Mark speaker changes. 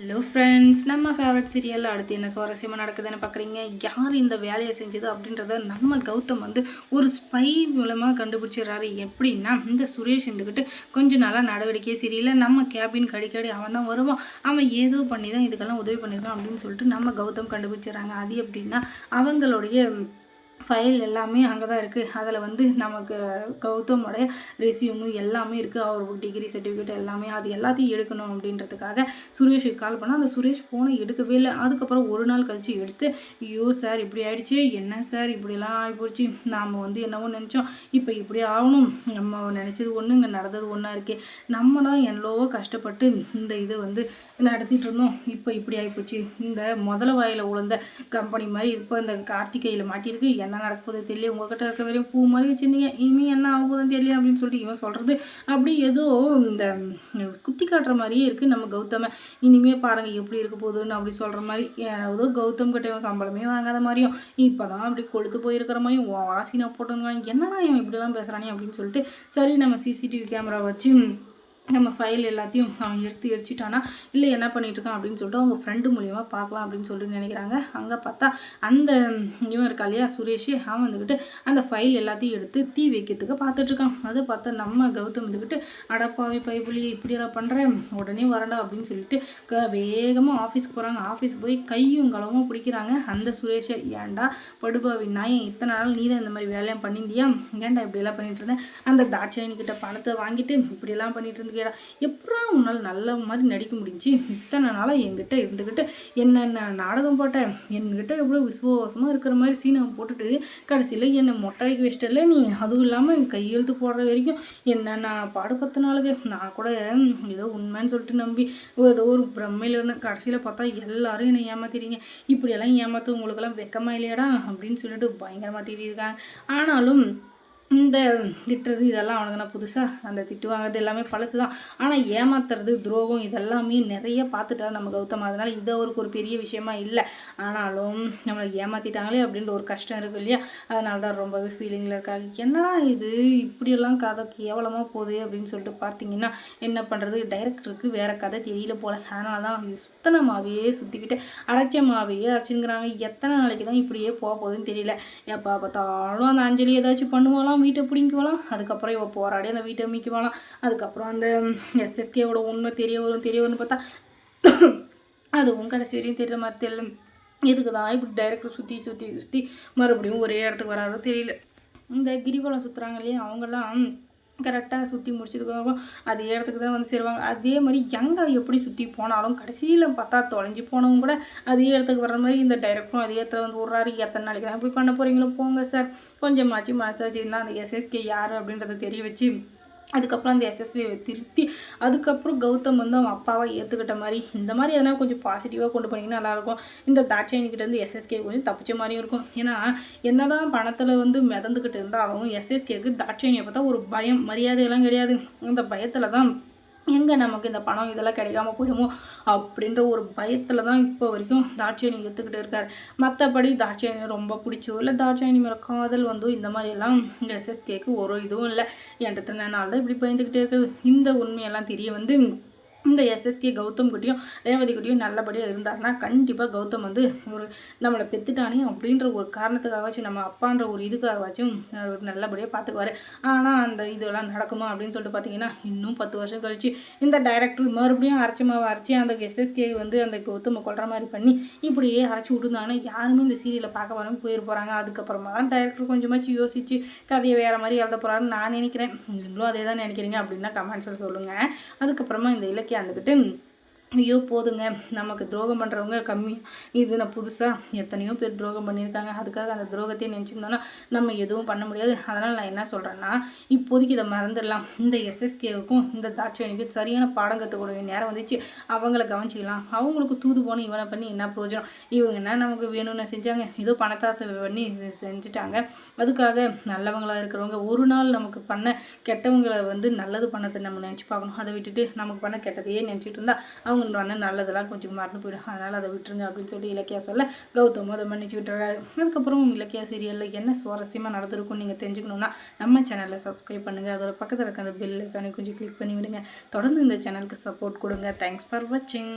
Speaker 1: Hello friends நம்ம favourite சீரியலில் அடுத்து என்ன சுவாரஸ்யமாக நடக்குதுன்னு பார்க்குறீங்க யார் இந்த வேலையை செஞ்சது அப்படின்றத நம்ம கௌதம் வந்து ஒரு ஸ்பை மூலமாக கண்டுபிடிச்சிடுறாரு. எப்படின்னா இந்த சுரேஷ் இருந்துக்கிட்டு கொஞ்ச நாளாக நடவடிக்கையே சரியில்லை. நம்ம கேபின் கடிக்கடி அவன் தான் வருவான். அவன் ஏதோ பண்ணி தான் இதுக்கெல்லாம் உதவி பண்ணியிருக்கான் அப்படின்னு சொல்லிட்டு நம்ம கௌதம் கண்டுபிடிச்சிடுறாங்க. அது எப்படின்னா அவங்களுடைய ஃபைல் எல்லாமே அங்கே தான் இருக்குது அதில் வந்து நமக்கு கௌதமோடைய ரெசியூமு எல்லாமே இருக்குது அவர் டிகிரி சர்டிஃபிகேட் எல்லாமே அது எல்லாத்தையும் எடுக்கணும் அப்படின்றதுக்காக சுரேஷுக்கு கால் பண்ணால் அந்த சுரேஷ் ஃபோனை எடுக்கவே இல்லை. அதுக்கப்புறம் ஒரு நாள் கழித்து எடுத்து ஐயோ சார் இப்படி ஆயிடுச்சு. என்ன சார் இப்படிலாம் ஆகிப்போச்சு நாம் வந்து என்னவோ நினச்சோம். இப்போ இப்படி ஆகணும். நம்ம நினச்சது ஒன்று இங்கே நடந்தது ஒன்றா இருக்கே. நம்ம தான் எவ்வளவோ கஷ்டப்பட்டு இந்த இதை வந்து நடத்திட்டு இருந்தோம். இப்போ இப்படி ஆகிப்போச்சு இந்த முதல வாயில் உழந்த கம்பெனி மாதிரி இப்போ இந்த கார்த்திகையில் மாட்டியிருக்கு. என்ன நடக்க போகுது தெரியல உங்ககிட்ட இருக்க வரையும் பூ மாதிரி வச்சுருந்தீங்க. இனிமே என்ன ஆக போதும் தெரியல அப்படின்னு சொல்லிட்டு இவன் சொல்கிறது அப்படி ஏதோ இந்த குத்தி காட்டுற மாதிரியே இருக்குது நம்ம கௌதம. இனிமே பாருங்கள் எப்படி இருக்க போகுதுன்னு அப்படி சொல்கிற மாதிரி ஏதோ கௌதம் கிட்ட இவன் சம்பளமே வாங்காத மாதிரியும் இப்போ தான் அப்படி கொளுத்து போயிருக்கிற மாதிரியும் வாசி நான் என்னடா இவன் இப்படிலாம் பேசுகிறானே அப்படின்னு சொல்லிட்டு சரி நம்ம சிசிடிவி கேமரா வச்சு நம்ம ஃபைல் எல்லாத்தையும் அவன் எடுத்து எரிச்சிட்டானா இல்லை என்ன பண்ணிகிட்ருக்கான் அப்படின்னு சொல்லிட்டு அவங்க ஃப்ரெண்டு மூலியமாக பார்க்கலாம் அப்படின்னு சொல்லிட்டு நினைக்கிறாங்க. அங்கே பார்த்தா அந்த இவன் இருக்கா இல்லையா சுரேஷ் அவன் வந்துக்கிட்டு அந்த ஃபைல் எல்லாத்தையும் எடுத்து தீ வைக்கிறதுக்கு பார்த்துட்ருக்கான் அதை பார்த்தா நம்ம கௌதம் வந்துக்கிட்டு அடப்பாவி பைபிளி இப்படியெல்லாம் பண்ணுறேன் உடனே வரண்டா அப்படின்னு சொல்லிட்டு க வேகமாக ஆஃபீஸ்க்கு போகிறாங்க ஆஃபீஸ் போய் கையும் களவும் பிடிக்கிறாங்க. அந்த சுரேஷை ஏன்டா படுபாவி நாயன் இத்தனை நாள் நீ தான் இந்த மாதிரி வேலையாக பண்ணியிருந்தியா? ஏன்டா இப்படியெல்லாம் பண்ணிட்டு இருந்தேன் அந்த தாட்சாயினிக்கிட்ட பணத்தை வாங்கிட்டு இப்படியெல்லாம் பண்ணிட்டு இருந்தேன் கேடா எப்படா உன்னால் நல்ல மாதிரி நடிக்க முடிஞ்சு? இத்தனை நாளாக என்கிட்ட இருந்துக்கிட்டு என்னென்ன நாடகம் போட்டேன் என்கிட்ட எவ்வளோ விசுவாசமாக இருக்கிற மாதிரி சீனை போட்டுட்டு கடைசியில் என்னை மொட்டைக்கு வச்சிட்டல நீ? அதுவும் இல்லாமல் கையெழுத்து போடுற வரைக்கும் என்ன நான் பாடு பத்து நாளுக்கு? நான் கூட ஏதோ உண்மைன்னு சொல்லிட்டு நம்பி ஏதோ ஒரு பிரம்மையில் இருந்தேன் கடைசியில் பார்த்தா எல்லாரும் என்னை ஏமாத்திடுங்க இப்படியெல்லாம் ஏமாத்து உங்களுக்கெல்லாம் வெக்கமாக இல்லையாடா? அப்படின்னு சொல்லிட்டு பயங்கரமாக திட்டிருக்காங்க ஆனாலும் இந்த திட்டுறது இதெல்லாம் அவனுக்கு புதுசாக அந்த திட்டு வாங்குறது எல்லாமே பழசு தான் ஆனால் ஏமாத்துறது துரோகம் இதெல்லாமே நிறைய பார்த்துட்டா நம்ம கௌதம். அதனால் இது அவருக்கு ஒரு பெரிய விஷயமா இல்லை. ஆனாலும் நம்மளை ஏமாற்றிட்டாங்களே அப்படின்ற ஒரு கஷ்டம் இருக்குது இல்லையா? அதனால தான் ரொம்பவே ஃபீலிங்கில் இருக்காங்க. என்னடா இது? இப்படியெல்லாம் கதை கேவலமாக போகுது அப்படின்னு சொல்லிட்டு பார்த்தீங்கன்னா என்ன பண்ணுறது டைரக்டருக்கு வேறு கதை தெரியல போல. அதனால தான் சுத்தனமாகவே சுற்றிக்கிட்டு அரைச்சமாகவே அரைச்சுங்கிறாங்க எத்தனை நாளைக்கு தான் இப்படியே போக போகுதுன்னு தெரியல. எப்போ பார்த்தாலும் அந்த அஞ்சலி ஏதாச்சும் பண்ணுவாலாம் வீட்டை பிடிங்குவாலாம் அதுக்கப்புறம் இவள் போராடி அந்த வீட்டை மீக்குவாலாம் அதுக்கப்புறம் அந்த எஸ்எஸ்கேவோட உண்மை தெரிய வரும் தெரிய வரும்னு பார்த்தா அதுவும் கடைசி வரையும் தெரியற மாதிரி தெரியல. எதுக்கு தான் இப்படி டைரக்டர் சுற்றி சுற்றி சுற்றி மறுபடியும் ஒரே இடத்துக்கு வராரோ தெரியல. இந்த கிரிவலம் சுற்றுறாங்க இல்லையா அவங்கெல்லாம் கரெக்டாக சுற்றி முடிச்சதுக்கப்புறம் அதே இடத்துக்கு தான் வந்து சேருவாங்க. அதே மாதிரி எங்கே எப்படி சுற்றி போனாலும் கடைசியில் பார்த்தா தொலைஞ்சி போனவங்க கூட அதே இடத்துக்கு வர்ற மாதிரி இந்த டைரக்டரும் அதே இடத்துல வந்து விட்றாரு எத்தனை நாளைக்கு தான் இப்படி பண்ண போகிறீங்களோ போங்க சார் கொஞ்சமாச்சு மனசாச்சு இருந்தால் அந்த எஸ்எஸ்கே யார் அப்படின்றத தெரிய வச்சு அதுக்கப்புறம் அந்த எஸ்எஸ்வியை திருத்தி அதுக்கப்புறம் கௌதம் வந்து அவன் அப்பாவை ஏற்றுக்கிட்ட மாதிரி இந்த மாதிரி எதனா கொஞ்சம் பாசிட்டிவாக கொண்டு போனீங்கன்னா நல்லாயிருக்கும். இந்த தாட்சாயனிக்கிட்ட வந்து எஸ்எஸ்கே கொஞ்சம் தப்பிச்ச மாதிரியும் இருக்கும். ஏன்னா என்னதான் பணத்தில் வந்து மிதந்துக்கிட்டு இருந்தாலும் எஸ்எஸ்கேக்கு தாட்சாயனியை பார்த்தா ஒரு பயம் மரியாதையெல்லாம் கிடையாது. அந்த பயத்தில் தான் எங்கே நமக்கு இந்த பணம் இதெல்லாம் கிடைக்காம போயிடுமோ அப்படின்ற ஒரு பயத்தில் தான் இப்போ வரைக்கும் தாட்சாயணி எடுத்துக்கிட்டு இருக்கார். மற்றபடி தாட்சாயணி ரொம்ப பிடிச்சோ இல்லை தாட்சாயணி மேலே காதல் வந்து இந்த மாதிரியெல்லாம் எஸ்எஸ்கேக்கு ஒரு இதுவும் இல்லை. என்கிட்ட நாள் தான் இப்படி பயந்துக்கிட்டே இருக்குது. இந்த உண்மையெல்லாம் தெரிய வந்து இந்த எஸ்எஸ்கே கௌதம் குட்டியும் ரேவதி குட்டியும் நல்லபடியாக இருந்தார்னா கண்டிப்பாக கௌதம் வந்து ஒரு நம்மளை பெற்றுட்டானே அப்படின்ற ஒரு காரணத்துக்காகவாச்சும் நம்ம அப்பான்ற ஒரு இதுக்காகவாச்சும் நல்லபடியாக பார்த்துக்குவார் ஆனால் அந்த இதெல்லாம் நடக்குமா அப்படின்னு சொல்லிட்டு பார்த்தீங்கன்னா இன்னும் பத்து வருஷம் கழிச்சு இந்த டைரக்டர் மறுபடியும் அரைச்சி மாவை அரைச்சி அந்த எஸ்எஸ்கே வந்து அந்த கௌதமை கொள்கிற மாதிரி பண்ணி இப்படியே அரைச்சி விட்டுருந்தாங்கன்னா யாருமே இந்த சீரியலை பார்க்க வராமல் போயிரு போகிறாங்க அதுக்கப்புறமா தான் டைரக்டர் கொஞ்சமாச்சு யோசிச்சு கதையை வேறு மாதிரி எழுத போகிறாருன்னு நான் நினைக்கிறேன். நீங்களும் அதே தான் நினைக்கிறீங்க அப்படின்னா கமெண்ட்ஸில் சொல்லுங்கள் அதுக்கப்புறமா இந்த இலக்கிய வந்துக்கிட்டு ஐயோ போதுங்க. நமக்கு துரோகம் பண்ணுறவங்க கம்மி. இது நான் புதுசாக எத்தனையோ பேர் துரோகம் பண்ணியிருக்காங்க. அதுக்காக அந்த துரோகத்தையே நினச்சிருந்தோன்னா நம்ம எதுவும் பண்ண முடியாது. அதனால் நான் என்ன சொல்கிறேன்னா இப்போதைக்கு இதை மறந்துடலாம். இந்த எஸ்எஸ்கேவுக்கும் இந்த தாட்சியனுக்கும் சரியான பாடம் கற்றுக்கூடிய நேரம் வந்துச்சு. அவங்கள கவனிச்சிக்கலாம். அவங்களுக்கு தூது போன இவனை பண்ணி என்ன பிரயோஜனம்? இவங்க என்ன நமக்கு வேணும்னு செஞ்சாங்க? ஏதோ பணத்தாசை பண்ணி செஞ்சுட்டாங்க. அதுக்காக நல்லவங்களாக இருக்கிறவங்க ஒரு நாள் நமக்கு பண்ண கெட்டவங்களை வந்து நல்லது பண்ணதை நம்ம நினச்சி பார்க்கணும். அதை விட்டுட்டு நமக்கு பண்ண கெட்டதையே நினச்சிட்டு இருந்தால் அவங்க அவங்க நல்லதெல்லாம் கொஞ்சம் மறந்து போயிடும். அதனால் அதை விட்டுருங்க அப்படின்னு சொல்லி இலக்கியா சொல்ல கௌதம் அதை மன்னிச்சு விட்டுறாரு. அதுக்கப்புறம் இலக்கியா சீரியலில் என்ன சுவாரஸ்யமாக நடந்திருக்கும் நீங்கள் தெரிஞ்சுக்கணுன்னா நம்ம சேனலில் சப்ஸ்கிரைப் பண்ணுங்கள் அதோட பக்கத்தில் இருக்க அந்த பெல் ஐக்கானை கொஞ்சம் கிளிக் பண்ணி விடுங்க. தொடர்ந்து இந்த சேனலுக்கு சப்போர்ட் கொடுங்க. தேங்க்ஸ் ஃபார் வாட்சிங்